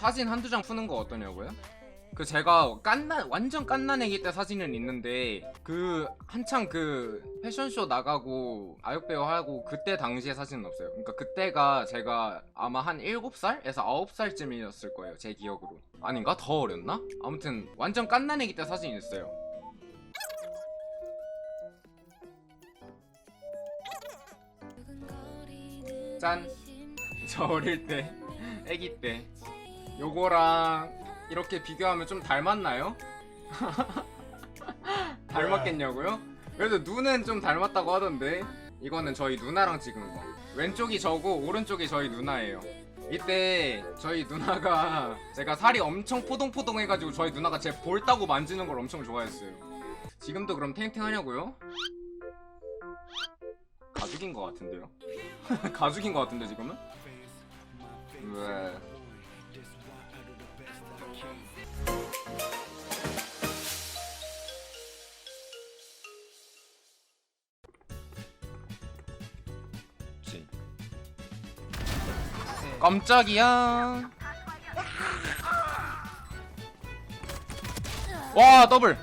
사진 한두 장 푸는 거 어떠냐고요? 그 제가 깐나 완전 깐난 애기 때 사진은 있는데 그 한창 그 패션쇼 나가고 아역배우 하고 그때 당시에 사진은 없어요. 그러니까 그때가 제가 아마 한 7살에서 9살쯤이었을 거예요. 제 기억으로. 아닌가? 더 어렸나? 아무튼 완전 깐난 애기 때 사진이 있어요. 짠. 저 어릴 때, 애기 때. 요거랑 이렇게 비교하면 좀 닮았나요? 닮았겠냐고요? 그래도 눈은 좀 닮았다고 하던데 이거는 저희 누나랑 찍은 거 왼쪽이 저고 오른쪽이 저희 누나예요 이때 저희 누나가 제가 살이 엄청 포동포동 해가지고 저희 누나가 제 볼 따고 만지는 걸 엄청 좋아했어요 지금도 그럼 탱탱 하냐고요? 가죽인 것 같은데요? 가죽인 것 같은데 지금은? 왜? 깜짝이야. 와 더블.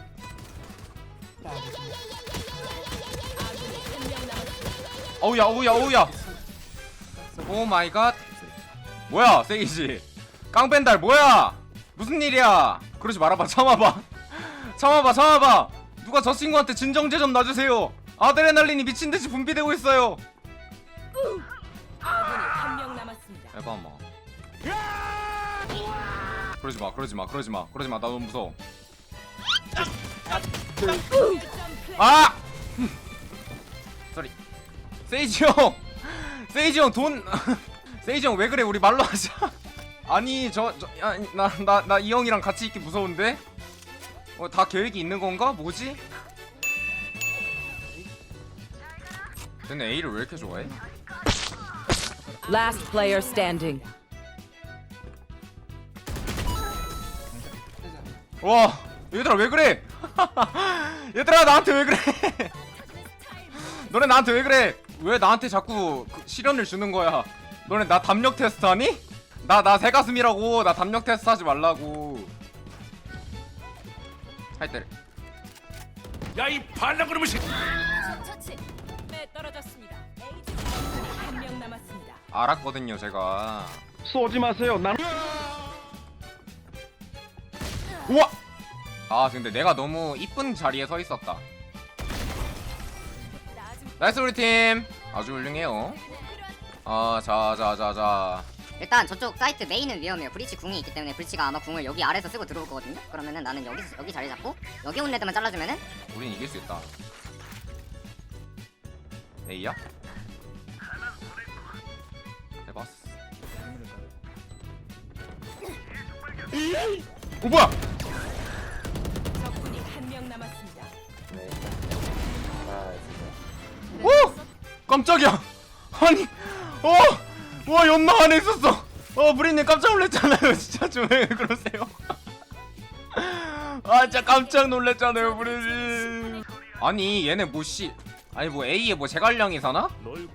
어우야 어우야 어우야. 오 마이 갓. 뭐야 세이지. 깡뺀달 뭐야? 무슨 일이야? 그러지 말아봐 참아봐. 참아봐 참아봐. 누가 저 친구한테 진정제 좀 놔주세요. 아드레날린이 미친듯이 분비되고 있어요. 아군이 한명 남았습니다. 에바 마. 그러지 마, 그러지 마, 그러지 마, 그러지 마. 나 너무 무서워. 아! 쏘리. 세이지 형, 세이지 형 돈. 세이지 형 왜 그래? 우리 말로 하자. 아니 저저나나 나 이 형이랑 같이 있기 무서운데? 어 다 계획이 있는 건가? 뭐지? 쟤네 A를 왜 이렇게 좋아해? Last player standing. 와 얘들아 왜 그래? 얘들아 나한테 왜 그래? 너네 나한테 왜 그래? 왜 나한테 자꾸 그 시련을 주는 거야? 너네 나 담력 테스트 하니? 나 나 새가슴이라고. 나 담력 테스트 하지 말라고. 할때 야이 반란그놈의 새처 알았거든요 제가 쏘지 마세요. 난 우와 아 근데 내가 너무 이쁜 자리에 서 있었다 나이스 우리 팀 아주 훌륭해요 아 자자 자자 일단 저쪽 사이트 메인은 위험해요. 브리치 궁이 있기 때문에 브리치가 아마 궁을 여기 아래서 쓰고 들어올 거거든요. 그러면은 나는 여기 여기 자리 잡고 여기 온 레드만 잘라주면은 우린 이길 수 있다. A야? 해봤어. 오 뭐야? 적군이 한 명 남았습니다. 오! 깜짝이야. 아니, 어, 와 연마 안에 있었어. 어 브리님 깜짝 놀랐잖아요. 진짜 좀 왜 그러세요? 아 진짜 깜짝 놀랐잖아요, 브리님. 아니 얘네 뭐씨? 아니 뭐 A에 뭐 제갈량이 사나? 널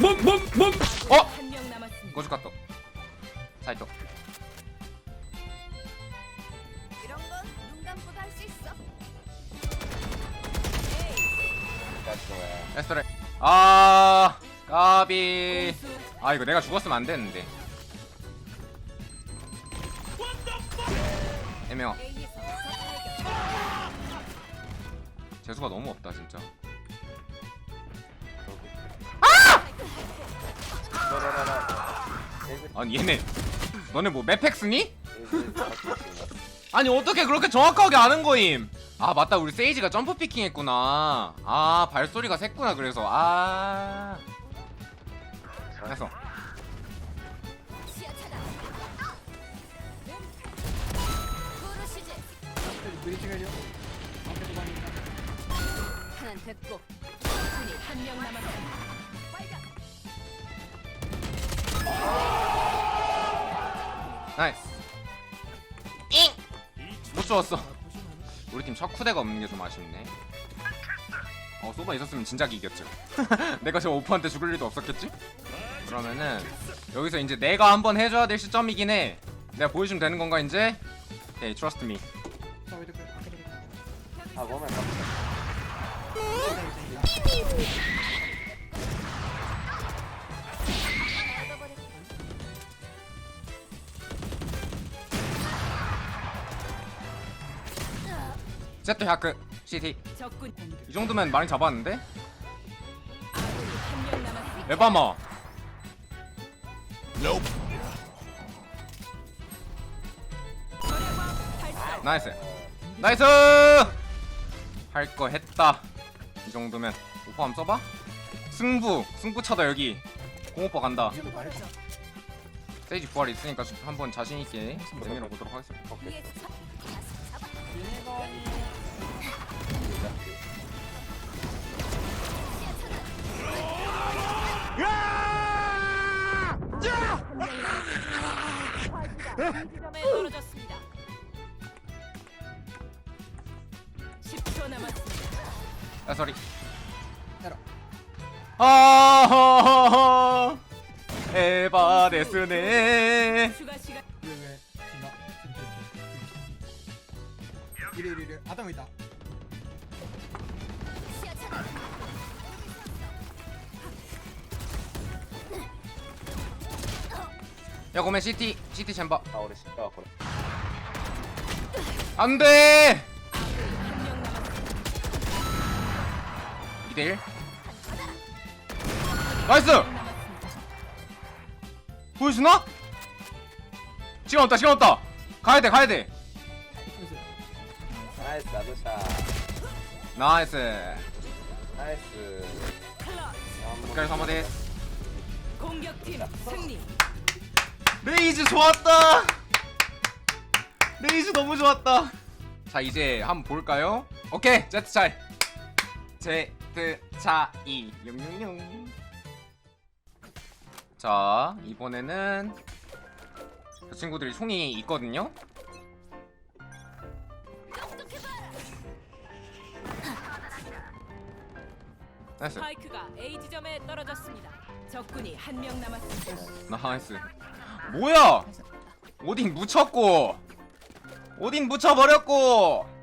멈멈멈 어? 한명 남았습니다. 고주 카톡. 사이토. 이런 건 눈 감고도 할 수 있어. 에스토레. 아 까비. 아 이거 내가 죽었으면 안 되는데. 애매워. 재수가 너무 없다 진짜. 아! 아니 얘네 너네 뭐 맵팩스니? 아니 어떻게 그렇게 정확하게 아는 거임? 아 맞다 우리 세이지가 점프 피킹 했구나 아 발소리가 샜구나 그래서 아 해서 하나는 됐고. 적군이 한명 남았습니다. 나이스. 잉! 못 좋았어. 우리 팀 척후대가 없는 게 좀 아쉽네. 어어 소바 있었으면 진작 이겼죠. 내가 저 오퍼한테 죽을 일도 없었겠지? 그러면은 여기서 이제 내가 한번 해줘야 될 시점이긴 해. 내가 보여주면 되는 건가 이제? 오케이 trust me 세트 하크 CT 적군 이 정도면 많이 잡았는데? 아군이 한명 남았습니다. 에바마. 발사. 나이스. 나이스! 할 거 했다. 이 정도면. 오퍼 한번 써봐. 승부. 승부 차다 여기. 공오퍼 간다. 세이지 부활 있으니까 한번 자신 있게 내밀어 보도록 하겠습니다. 차- 지점에 떨어졌습니다. 10초 남았습니다. 야 소리 아 에바 데스네. 추가 시간. 왜왜 이래 이래 이래 아담 있다 야 고메 CT CT 챔버 아 우리 진짜 그래. 안돼 한명 남았습니다. 2대1 나이스. 보여주나? 시간 없다 시간 없다 가야돼 가야돼 나이스 나도샤. 나이스 나이스. 클러치. 그래서 한번 해 공격팀 승리. 레이즈 좋았다. 레이즈 너무 좋았다. 자 이제 한번 볼까요? 오케이 제트 차이. 제트 차이. 용용용. 자 이번에는 그 친구들이 총이 있거든요. 나이스 스파이크가 A 지점에 떨어졌습니다. 적군이 한 명 남았습니다. 나이스 뭐야? 오딘 묻혔고. 오딘 묻혀버렸고